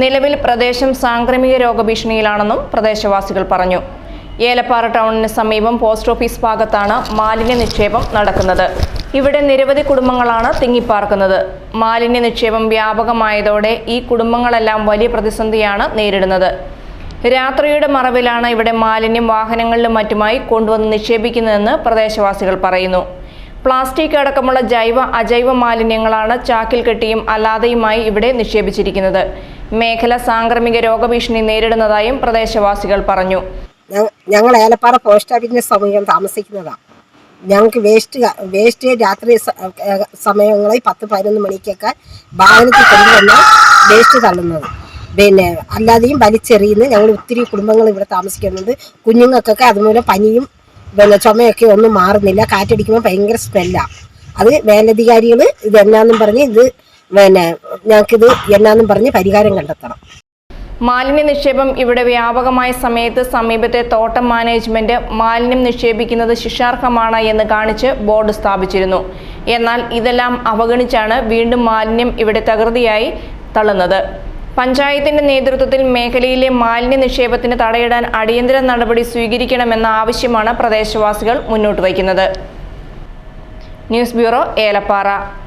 നിലവിൽ പ്രദേശം സാംക്രമിക രോഗഭീഷണിയിലാണെന്നും പ്രദേശവാസികൾ പറഞ്ഞു. ഏലപ്പാറ ടൗണിന് സമീപം പോസ്റ്റ് ഓഫീസ് ഭാഗത്താണ് മാലിന്യ നിക്ഷേപം നടക്കുന്നത്. ഇവിടെ നിരവധി കുടുംബങ്ങളാണ് തിങ്ങിപ്പാർക്കുന്നത്. മാലിന്യ നിക്ഷേപം വ്യാപകമായതോടെ ഈ കുടുംബങ്ങളെല്ലാം വലിയ പ്രതിസന്ധിയാണ് നേരിടുന്നത്. രാത്രിയുടെ മറവിലാണ് ഇവിടെ മാലിന്യം വാഹനങ്ങളിലും മറ്റുമായി കൊണ്ടുവന്ന് നിക്ഷേപിക്കുന്നതെന്ന് പ്രദേശവാസികൾ പറയുന്നു. പ്ലാസ്റ്റിക് അടക്കമുള്ള ജൈവ അജൈവ മാലിന്യങ്ങളാണ് ചാക്കിൽ കെട്ടിയും അല്ലാതെയുമായി ഇവിടെ നിക്ഷേപിച്ചിരിക്കുന്നത്. മേഖല സാംക്രമിക രോഗഭീഷണി നേരിടുന്നതായും പ്രദേശവാസികൾ പറഞ്ഞു. ഞങ്ങൾ ഏലപ്പാറ പോസ്റ്റ് ഓഫീസിന് സമീപം താമസിക്കുന്നതാണ് ഞങ്ങൾക്ക് വേസ്റ്റ് വേസ്റ്റ് രാത്രി സമയങ്ങളിൽ പത്ത് പതിനൊന്ന് മണിക്കൊക്കെ വാഹനത്തിൽ കൊണ്ടുവന്ന് വേസ്റ്റ് തള്ളുന്നത്. പിന്നെ അല്ലാതെയും വലിച്ചെറിയുന്ന ഞങ്ങൾ ഒത്തിരി കുടുംബങ്ങൾ ഇവിടെ താമസിക്കുന്നുണ്ട്. കുഞ്ഞുങ്ങൾക്കൊക്കെ അതുമൂലം പനിയും പിന്നെ ചുമയൊക്കെ ഒന്നും മാറുന്നില്ല. കാറ്റടിക്കുമ്പോൾ ഭയങ്കര സ്മെല്ലാണ് അത് മേലധികാരികൾ ഇതെന്നാന്നും പറഞ്ഞ് ഇത് പിന്നെ ഞങ്ങൾക്കിത് എന്നാന്നും പറഞ്ഞ് പരിഹാരം കണ്ടെത്തണം. മാലിന്യ നിക്ഷേപം ഇവിടെ വ്യാപകമായ സമയത്ത് സമീപത്തെ തോട്ടം മാനേജ്മെന്റ് മാലിന്യം നിക്ഷേപിക്കുന്നത് ശിക്ഷാർഹമാണ് എന്ന് കാണിച്ച് ബോർഡ് സ്ഥാപിച്ചിരുന്നു. എന്നാൽ ഇതെല്ലാം അവഗണിച്ചാണ് വീണ്ടും മാലിന്യം ഇവിടെ തകൃതിയായി തള്ളുന്നത്. പഞ്ചായത്തിന്റെ നേതൃത്വത്തിൽ മേഖലയിലെ മാലിന്യ നിക്ഷേപത്തിന് തടയിടാൻ അടിയന്തര നടപടി സ്വീകരിക്കണമെന്ന ആവശ്യമാണ് പ്രദേശവാസികൾ മുന്നോട്ട് വയ്ക്കുന്നത്. News bureau Elappara.